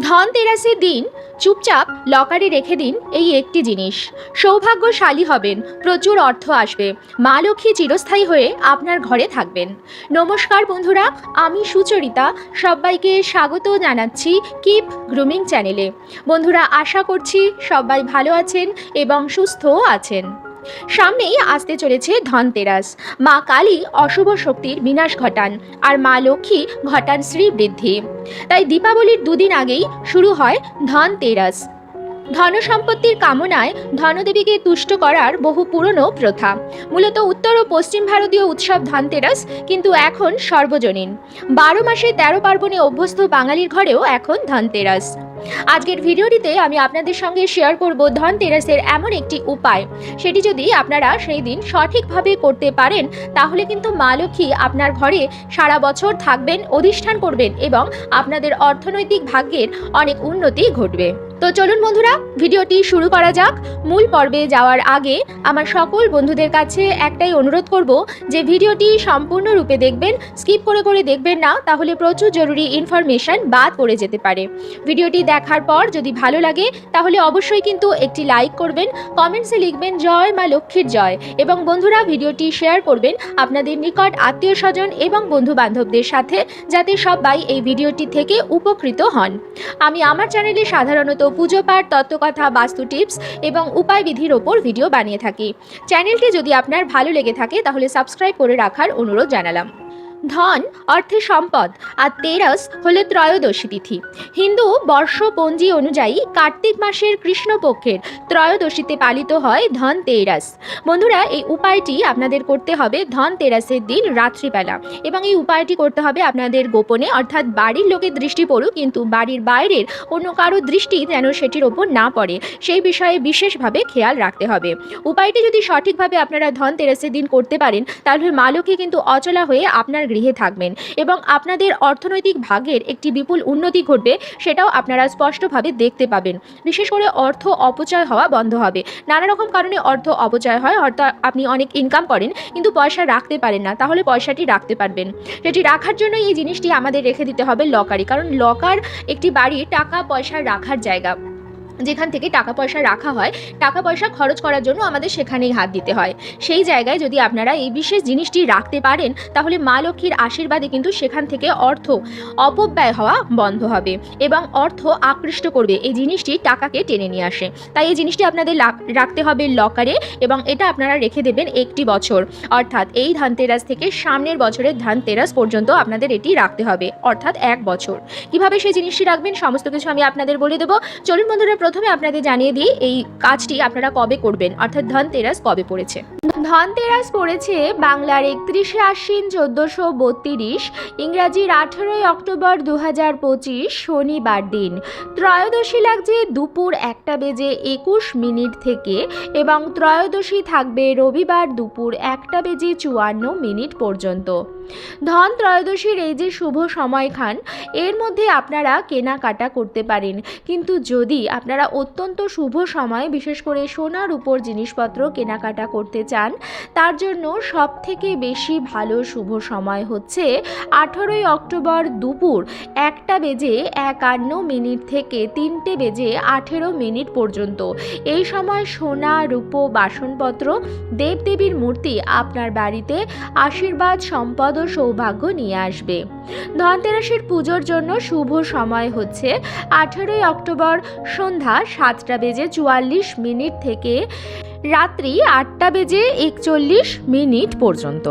ধনতেরাসের দিন চুপচাপ লকারে রেখে দিন এই একটি জিনিস। সৌভাগ্যশালী হবেন, প্রচুর অর্থ আসবে। মা লক্ষ্মী চিরস্থায়ী হয়ে আপনার ঘরে থাকবেন। নমস্কার বন্ধুরা, আমি সুচরিতা। সবাইকে স্বাগত জানাচ্ছি কিপ গ্রুমিং চ্যানেলে। বন্ধুরা, আশা করছি সবাই ভালো আছেন এবং সুস্থও আছেন। সামনেই আসতে চলেছে ধনতেরাস। মা কালী অশুভ শক্তির বিনাশ ঘটান আর মা লক্ষ্মী ঘটান শ্রী বৃদ্ধি তাই দীপাবলির দুদিন আগেই শুরু হয় ধনতেরাস। ধন সম্পত্তির কামনায় ধনদেবীকে তুষ্ট করার বহু পুরনো প্রথা। মূলত উত্তর ও পশ্চিম ভারতীয় উৎসব ধনতেরাস, কিন্তু এখন সর্বজনীন। বারো মাসে তেরো পার্বণে অভ্যস্ত বাঙালির ঘরেও এখন ধনতেরাস। আজকের ভিডিওটিতে আমি আপনাদের সঙ্গে শেয়ার করব ধনতেরাসের এমন একটি উপায়। সেটি যদি আপনারা সেই দিন সঠিকভাবে করতে পারেন, তাহলে কিন্তু মা লক্ষ্মী আপনার ঘরে সারা বছর থাকবেন, অধিষ্ঠান করবেন এবং আপনাদের অর্থনৈতিক ভাগ্যের অনেক উন্নতি ঘটবে। তো চলুন বন্ধুরা, ভিডিওটি শুরু করা যাক। মূল পর্বে যাওয়ার আগে আমার সকল বন্ধুদের কাছে একটাই অনুরোধ করব যে ভিডিওটি সম্পূর্ণরূপে দেখবেন, স্কিপ করে করে দেখবেন না, তাহলে প্রচুর জরুরি ইনফরমেশন বাদ পড়ে যেতে পারে। ভিডিওটি দেখার পর যদি ভালো লাগে, তাহলে অবশ্যই কিন্তু একটি লাইক করবেন কমেন্টসে লিখবেন, জয় মা লক্ষ্মীর জয় এবং বন্ধুরা ভিডিওটি শেয়ার করবেন আপনাদের নিকট আত্মীয় স্বজন এবং বন্ধু বান্ধবদের সাথে, যাতে সবাই এই ভিডিওটি থেকে উপকৃত হন। আমি আমার চ্যানেলে সাধারণত পুজো পাঠ, তত্ত্বকথা, বাস্তু টিপস এবং উপায় বিধির ওপর ভিডিও বানিয়ে থাকি। চ্যানেলটি যদি আপনার ভালো লেগে থাকে, তাহলে সাবস্ক্রাইব করে রাখার অনুরোধ জানালাম। ধন অর্থে সম্পদ, আর তেরস হলো ত্রয়োদশী তিথি। হিন্দু বর্ষপঞ্জি অনুযায়ী কার্তিক মাসের কৃষ্ণপক্ষের ত্রয়োদশীতে পালিত হয় ধন তেরাস। বন্ধুরা, এই উপায়টি আপনাদের করতে হবে ধন তেরাসের দিন রাত্রিবেলা। এবং এই উপায়টি করতে হবে আপনাদের গোপনে, অর্থাৎ বাড়ির লোকের দৃষ্টি পড়ুক, কিন্তু বাড়ির বাইরের অন্য কারও দৃষ্টি যেন সেটির ওপর না পড়ে, সেই বিষয়ে বিশেষভাবে খেয়াল রাখতে হবে। উপায়টি যদি সঠিকভাবে আপনারা ধন তেরাসের দিন করতে পারেন, তাহলে মা লক্ষ্মী কিন্তু অচলা হয়ে আপনার গৃহে থাকবেন এবং আপনাদের অর্থনৈতিক ভাগের একটি বিপুল উন্নতি ঘটবে সেটাও আপনারা স্পষ্টভাবে দেখতে পাবেন। বিশেষ করে অর্থ অপচয় হওয়া বন্ধ হবে। নানা রকম কারণে অর্থ অপচয় হয়, অর্থাৎ আপনি অনেক ইনকাম করেন, কিন্তু পয়সা রাখতে পারেন না, তাহলে পয়সাটি রাখতে পারবেন। সেটি রাখার জন্য এই জিনিসটি আমাদের রেখে দিতে হবে লকারে, কারণ লকার একটি বাড়ির টাকা পয়সা রাখার জায়গা। যেখান থেকে টাকা পয়সা রাখা হয়, টাকা পয়সা খরচ করার জন্য আমাদের সেখানেই হাত দিতে হয়। সেই জায়গায় যদি আপনারা এই বিশেষ জিনিসটি রাখতে পারেন, তাহলে মা লক্ষ্মীর আশীর্বাদে কিন্তু সেখান থেকে অর্থ অপব্যয় হওয়া বন্ধ হবে এবং অর্থ আকৃষ্ট করবে। এই জিনিসটি টাকাকে টেনে নিয়ে আসে। তাই এই জিনিসটি আপনাদের রাখতে হবে লকারে এবং এটা আপনারা রেখে দেবেন একটি বছর। অর্থাৎ এই ধানতেরাস থেকে সামনের বছরের ধানতেরাস পর্যন্ত আপনাদের এটি রাখতে হবে, অর্থাৎ এক বছর। কীভাবে সেই জিনিসটি রাখবেন? সমস্ত কিছু আমি আপনাদের বলে দেবো। চলুন বন্ধুরা প্রথমে আপনাদের জানিয়ে দিই, এই কাজটি আপনারা কবে করবেন? অর্থাৎ ধনতেরাস কবে পড়েছে? ধনতেরাস পড়েছে বাংলার একত্রিশে আশ্বিন চোদ্দোশো বত্রিশ, ইংরাজির আঠেরোই অক্টোবর দু হাজার পঁচিশ, শনিবার দিন। ত্রয়োদশী লাগছে দুপুর একটা বেজে একুশ মিনিট থেকে এবং ত্রয়োদশী থাকবে রবিবার দুপুর একটা বেজে চুয়ান্ন মিনিট পর্যন্ত। ধন ত্রয়োদশীর এই যে শুভ সময় খান এর মধ্যে আপনারা কেনাকাটা করতে পারেন। কিন্তু যদি আপনারা অত্যন্ত শুভ সময়, বিশেষ করে সোনার উপর জিনিসপত্র কেনাকাটা করতে চান, তার জন্য সব থেকে বেশি ভালো শুভ সময় হচ্ছে আঠেরোই অক্টোবর দুপুর একটা বেজে একান্ন মিনিট থেকে তিনটে বেজে আঠেরো মিনিট পর্যন্ত। এই সময় সোনা, রূপো, বাসনপত্র, দেবদেবীর মূর্তি আপনার বাড়িতে আশীর্বাদ, সম্পদ সৌভাগ্য নিয়ে আসবে। ধনতেরাসের পুজোর জন্য শুভ সময় হচ্ছে আঠেরোই অক্টোবর সন্ধ্যা সাতটা বেজে চুয়াল্লিশ মিনিট থেকে রাত্রি আটটা বেজে একচল্লিশ মিনিট পর্যন্ত।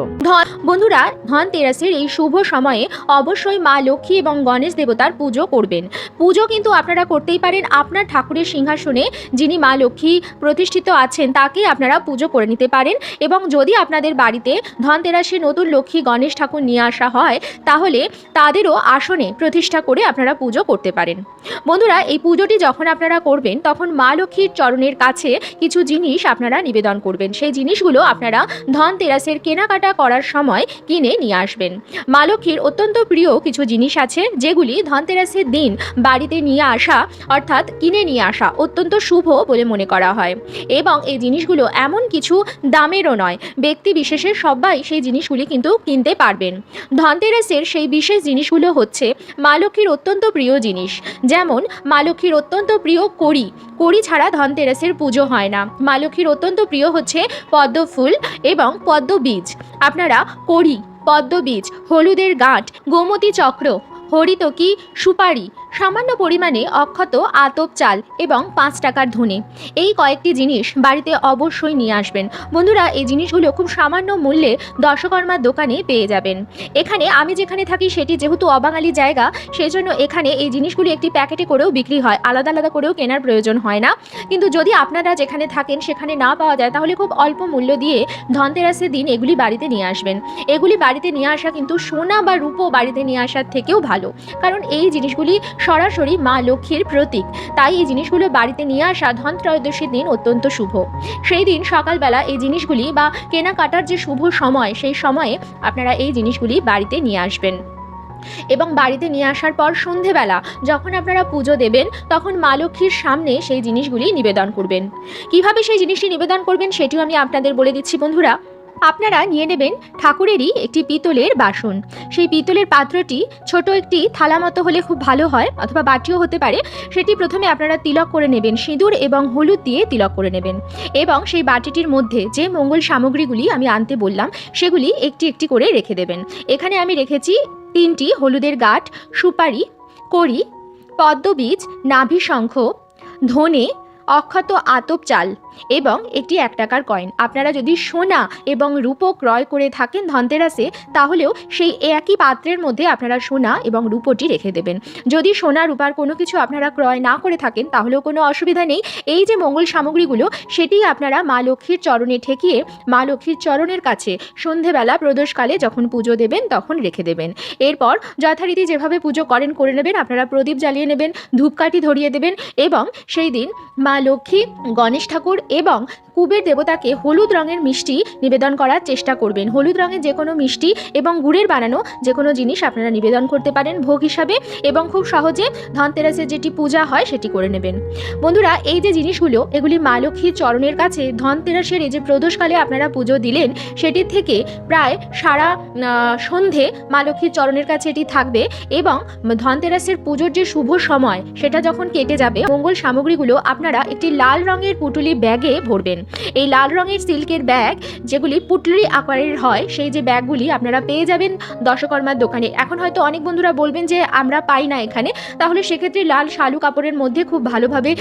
বন্ধুরা, ধনতেরাসের এই শুভ সময়ে অবশ্যই মা লক্ষ্মী এবং গণেশ দেবতার পুজো করবেন। পুজো কিন্তু আপনারা করতেই পারেন। আপনার ঠাকুরের সিংহাসনে যিনি মা লক্ষ্মী প্রতিষ্ঠিত আছেন তাকে আপনারা পুজো করে নিতে পারেন এবং যদি আপনাদের বাড়িতে ধনতেরাসে নতুন লক্ষ্মী গণেশ ঠাকুর নিয়ে আসা হয়, তাহলে তাদেরও আসনে প্রতিষ্ঠা করে আপনারা পুজো করতে পারেন। বন্ধুরা, এই পুজোটি যখন আপনারা করবেন, তখন মা লক্ষ্মীর চরণের কাছে কিছু জিনিস আপনারা নিবেদন করবেন। সেই জিনিসগুলো আপনারা ধনতেরাসের কেনাকাটা করার সময় কিনে নিয়ে আসবেন। মা লক্ষ্মীর অত্যন্ত প্রিয় কিছু জিনিস আছে, যেগুলি ধনতেরাসের দিন বাড়িতে নিয়ে আসা, অর্থাৎ কিনে নিয়ে আসা, অত্যন্ত শুভ বলে মনে করা হয়। এবং এই জিনিসগুলো এমন কিছু দামেরও নয়। ব্যক্তি বিশেষের সবাই সেই জিনিসগুলি কিন্তু কিনতে পারবেন। ধনতেরাসের সেই বিশেষ জিনিসগুলো হচ্ছে মা লক্ষ্মীর অত্যন্ত প্রিয় জিনিস। যেমন মা লক্ষ্মীর অত্যন্ত প্রিয় কড়ি। কড়ি ছাড়া ধনতেরাসের পুজো হয় না। মা লক্ষ্মীর অত্যন্ত প্রিয় হচ্ছে পদ্ম ফুল এবং পদ্ম বীজ আপনারা কড়ি পদ্ম বীজ হলুদের গাঁট, গোমতী চক্র, হরিতকি, সুপারি সামান্য পরিমাণে অক্ষত আতপ চাল এবং পাঁচ টাকার ধনে। এই কয়েকটি জিনিস বাড়িতে অবশ্যই নিয়ে আসবেন। বন্ধুরা, এই জিনিসগুলো খুব সামান্য মূল্যে দশকর্মার দোকানে পেয়ে যাবেন। এখানে আমি যেখানে থাকি সেটি যেহেতু অবাঙালি জায়গা সেই জন্য এখানে এই জিনিসগুলি একটি প্যাকেটে করেও বিক্রি হয়। আলাদা আলাদা করেও কেনার প্রয়োজন হয় না। কিন্তু যদি আপনারা যেখানে থাকেন সেখানে না পাওয়া যায়, তাহলে খুব অল্প মূল্য দিয়ে ধনতেরাসের দিন এগুলি বাড়িতে নিয়ে আসবেন। এগুলি বাড়িতে নিয়ে আসা কিন্তু সোনা বা রূপো বাড়িতে নিয়ে আসার থেকেও ভালো। কারণ এই জিনিসগুলি সরাসরি মা লক্ষ্মীর প্রতীক। তাই এই জিনিসগুলো বাড়িতে নিয়ে আসা ধন ত্রয়োদশীর দিন অত্যন্ত শুভ। সেই দিন সকালবেলা এই জিনিসগুলি বা কেনাকাটার যে শুভ সময়, সেই সময়ে আপনারা এই জিনিসগুলি বাড়িতে নিয়ে আসবেন। এবং বাড়িতে নিয়ে আসার পর সন্ধেবেলা যখন আপনারা পুজো দেবেন, তখন মা লক্ষ্মীর সামনে সেই জিনিসগুলি নিবেদন করবেন। কীভাবে সেই জিনিসটি নিবেদন করবেন, সেটিও আমি আপনাদের বলে দিচ্ছি বন্ধুরা। আপনারা নিয়ে নেবেন ঠাকুরেরই একটি পিতলের বাসন। সেই পিতলের পাত্রটি ছোট একটি থালা মতো হলে খুব ভালো হয় অথবা বাটিও হতে পারে। সেটি প্রথমে আপনারা তিলক করে নেবেন, সিঁদুর এবং হলুদ দিয়ে তিলক করে নেবেন। এবং সেই বাটিটির মধ্যে যে মঙ্গল সামগ্রীগুলি আমি আনতে বললাম, সেগুলি একটি একটি করে রেখে দেবেন। এখানে আমি রেখেছি তিনটি হলুদের গাঠ সুপারি, কড়ি, পদ্মবীজ নাভি শঙ্খ ধনে, অক্ষত আতপ চাল। এবং এটি এক টাকার কয়েন আপনারা যদি সোনা এবং রূপো ক্রয় করে থাকেন ধনতেরাসে, তাহলেও সেই একই পাত্রের মধ্যে আপনারা সোনা এবং রূপোটি রেখে দেবেন। যদি সোনা, রূপার কোনো কিছু আপনারা ক্রয় না করে থাকেন, তাহলেও কোনো অসুবিধা নেই। এই যে মঙ্গল সামগ্রীগুলো, সেটি আপনারা মা লক্ষ্মীর চরণে ঠেকিয়ে, মা লক্ষ্মীর চরণের কাছে সন্ধেবেলা, প্রদোষকালে যখন পুজো দেবেন, তখন রেখে দেবেন। এরপর যথারীতি যেভাবে পুজো করেন, করে নেবেন, আপনারা প্রদীপ জ্বালিয়ে নেবেন, ধূপকাঠি ধরিয়ে দেবেন এবং সেই দিন মা লক্ষ্মী, গণেশ ঠাকুর এবং কুবের দেবতাকে হলুদ রঙের মিষ্টি নিবেদন করার চেষ্টা করবেন। হলুদ রঙের যে কোনো মিষ্টি এবং গুড়ের বানানো যে কোনো জিনিস আপনারা নিবেদন করতে পারেন ভোগ হিসাবে এবং খুব সহজে ধনতেরাসের যেটি পূজা হয় সেটি করে নেবেন। বন্ধুরা, এই যে জিনিসগুলো, এগুলি মা লক্ষ্মীর চরণের কাছে ধনতেরাসের এই যে প্রদোষকালে আপনারা পুজো দিলেন, সেটির থেকে প্রায় সারা সন্ধে মা লক্ষ্মীর চরণের কাছে এটি থাকবে এবং ধনতেরাসের পুজোর যে শুভ সময়, সেটা যখন কেটে যাবে, মঙ্গল সামগ্রীগুলো আপনারা একটি লাল রঙের পুটুলি ব্যাগে ভরবেন। এই লাল রঙের সিল্কের ব্যাগ যেগুলি পুটলি আকারের হয়, সেই যে ব্যাগগুলি আপনারা পেয়ে যাবেন দশকর্মার দোকানে। এখন হয়তো অনেক বন্ধুরা বলবেন যে, আমরা পাই না এখানে। তাহলে সেক্ষেত্রে লাল শালু কাপড়ের মধ্যে খুব ভালোভাবে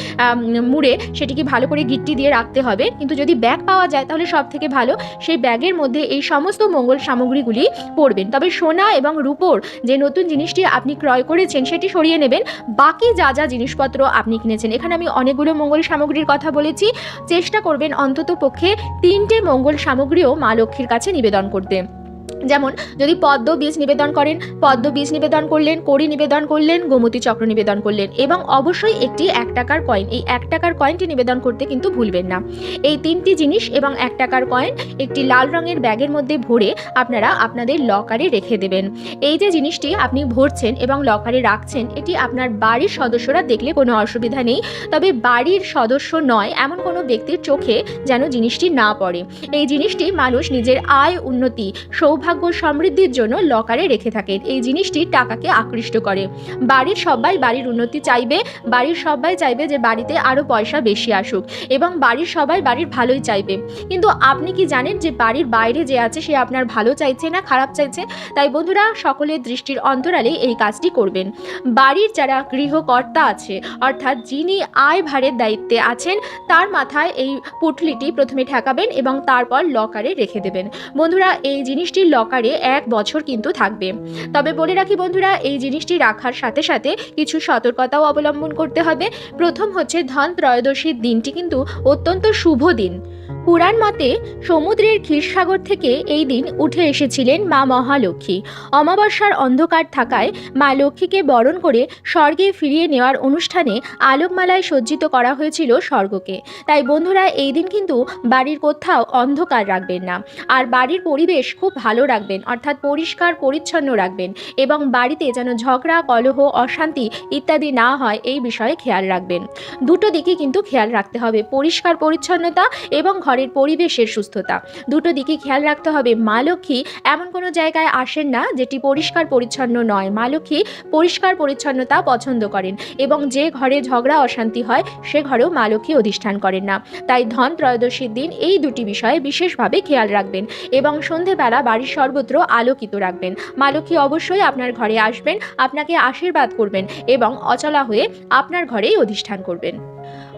মুড়ে সেটিকে ভালো করে গিট্টি দিয়ে রাখতে হবে। কিন্তু যদি ব্যাগ পাওয়া যায়, তাহলে সব থেকে ভালো সেই ব্যাগের মধ্যে এই সমস্ত মঙ্গল সামগ্রীগুলি পড়বেন। তবে সোনা এবং রূপোর যে নতুন জিনিসটি আপনি ক্রয় করেছেন, সেটি সরিয়ে নেবেন। বাকি যা যা জিনিসপত্র আপনি কিনেছেন, এখানে আমি অনেকগুলো মঙ্গল সামগ্রীর কথা বলেছি। চেষ্টা করবেন অন্তত পক্ষে তিনটে মঙ্গল সামগ্রীও মা লক্ষ্মীর কাছে নিবেদন করতে। যেমন, যদি পদ্ম বীজ নিবেদন করেন, পদ্ম বীজ নিবেদন করলেন, কড়ি নিবেদন করলেন, গোমতী চক্র নিবেদন করলেন এবং অবশ্যই একটি এক টাকার কয়েন এই এক টাকার কয়েনটি নিবেদন করতে কিন্তু ভুলবেন না। এই তিনটি জিনিস এবং এক টাকার কয়েন একটি লাল রঙের ব্যাগের মধ্যে ভরে আপনারা আপনাদের লকারে রেখে দেবেন। এই যে জিনিসটি আপনি ভরছেন এবং লকারে রাখছেন, এটি আপনার বাড়ির সদস্যরা দেখলে কোনো অসুবিধা নেই। তবে বাড়ির সদস্য নয়, এমন কোনো ব্যক্তির চোখে যেন জিনিসটি না পড়ে। এই জিনিসটি মানুষ নিজের আয় উন্নতি, সৌভাগ্য সমৃদ্ধির জন্য লকারে রেখে থাকেন। এই জিনিসটি টাকাকে আকৃষ্ট করে। বাড়ির সবাই বাড়ির উন্নতি চাইবে, বাড়ির সবাই চাইবে যে বাড়িতে আরও পয়সা বেশি আসুক এবং বাড়ির সবাই বাড়ির ভালোই চাইবে। কিন্তু আপনি কি জানেন যে বাড়ির বাইরে যে আছে সে আপনার ভালো চাইছে না খারাপ চাইছে? তাই বন্ধুরা, সকলের দৃষ্টির অন্তরালে এই কাজটি করবেন। বাড়ির যারা গৃহকর্তা আছে, অর্থাৎ যিনি আয় ভারের দায়িত্বে আছেন, তার মাথায় এই পুটলিটি প্রথমে ঠেকাবেন এবং তারপর লকারে রেখে দেবেন। বন্ধুরা, এই জিনিসটি লকারে এক বছর কিন্তু থাকবে। তবে বলে রাখি বন্ধুরা, এই জিনিসটি রাখার সাথে সাথে কিছু সতর্কতাও অবলম্বন করতে হবে। প্রথম হচ্ছে ধন ত্রয়োদশীর দিনটি কিন্তু অত্যন্ত শুভ দিন। পুরাণ মতে সমুদ্রের ক্ষীরসাগর থেকে এই দিন উঠে এসেছিলেন মা মহালক্ষ্মী। অমাবস্যার অন্ধকার থাকায় মা লক্ষ্মীকে বরণ করে স্বর্গে ফিরিয়ে নেওয়ার অনুষ্ঠানে আলোকমালায় সজ্জিত করা হয়েছিল স্বর্গকে। তাই বন্ধুরা, এই দিন কিন্তু বাড়ির কোথাও অন্ধকার রাখবেন না। আর বাড়ির পরিবেশ খুব ভালো রাখবেন, অর্থাৎ পরিষ্কার, পরিচ্ছন্ন রাখবেন এবং বাড়িতে যেন ঝগড়া, কলহ, অশান্তি ইত্যাদি না হয়, এই বিষয়ে খেয়াল রাখবেন। দুটো দিকে কিন্তু খেয়াল রাখতে হবে, পরিষ্কার, পরিচ্ছন্নতা এবং ঘরের পরিবেশের সুস্থতা। দুটো দিকে খেয়াল রাখতে হবে, মা লক্ষ্মী এমন কোনো জায়গায় আসেন না যেটি পরিষ্কার পরিচ্ছন্ন নয়। মা লক্ষ্মী পরিষ্কার পরিচ্ছন্নতা পছন্দ করেন এবং যে ঘরে ঝগড়া, অশান্তি হয়, সে ঘরেও মা লক্ষ্মী অধিষ্ঠান করেন না। তাই ধন ত্রয়োদশীর দিন এই দুটি বিষয়ে বিশেষভাবে খেয়াল রাখবেন এবং সন্ধেবেলা বাড়ির সর্বত্র আলোকিত রাখবেন। মা লক্ষ্মী অবশ্যই আপনার ঘরে আসবেন, আপনাকে আশীর্বাদ করবেন এবং অচলা হয়ে আপনার ঘরেই অধিষ্ঠান করবেন।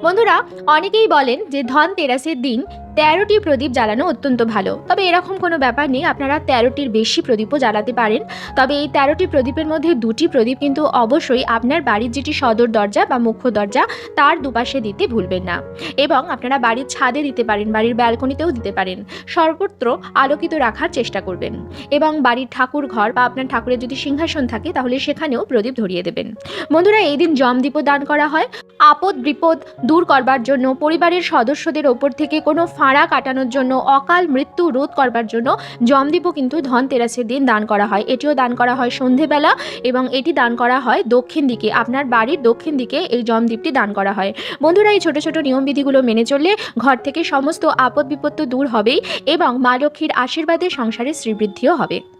বন্ধুরা অনেকেই বলেন যে ধন তেরাসের দিন তেরোটি প্রদীপ জ্বালানো অত্যন্ত ভালো। তবে এরকম কোনো ব্যাপার নেই, আপনারা তেরোটির বেশি প্রদীপও জ্বালাতে পারেন। তবে এই তেরোটি প্রদীপের মধ্যে দুটি প্রদীপ কিন্তু অবশ্যই আপনার বাড়ির যেটি সদর দরজা বা মুখ্য দরজা, তার দুপাশে দিতে ভুলবেন না। এবং আপনারা বাড়ির ছাদে দিতে পারেন, বাড়ির ব্যালকনিতেও দিতে পারেন। সর্বত্র আলোকিত রাখার চেষ্টা করবেন। এবং বাড়ির ঠাকুর ঘর বা আপনার ঠাকুরের যদি সিংহাসন থাকে, তাহলে সেখানেও প্রদীপ ধরিয়ে দেবেন। বন্ধুরা, এই দিন জমদীপও দান করা হয়। আপদ বিপদ দূর করবার জন্য পরিবারের সদস্যদের ওপর থেকে কোনো ফাঁড়া কাটানোর জন্য অকাল মৃত্যু রোধ করবার জন্য জমদীপও কিন্তু ধনতেরাসের দিন দান করা হয়। এটিও দান করা হয় সন্ধেবেলা এবং এটি দান করা হয় দক্ষিণ দিকে। আপনার বাড়ির দক্ষিণ দিকে এই জমদীপটি দান করা হয়। বন্ধুরা, এই ছোটো ছোট নিয়মবিধিগুলো মেনে চললে ঘর থেকে সমস্ত আপদ বিপদ দূর হবেই এবং মা লক্ষ্মীর আশীর্বাদে সংসারের শ্রীবৃদ্ধিও হবে।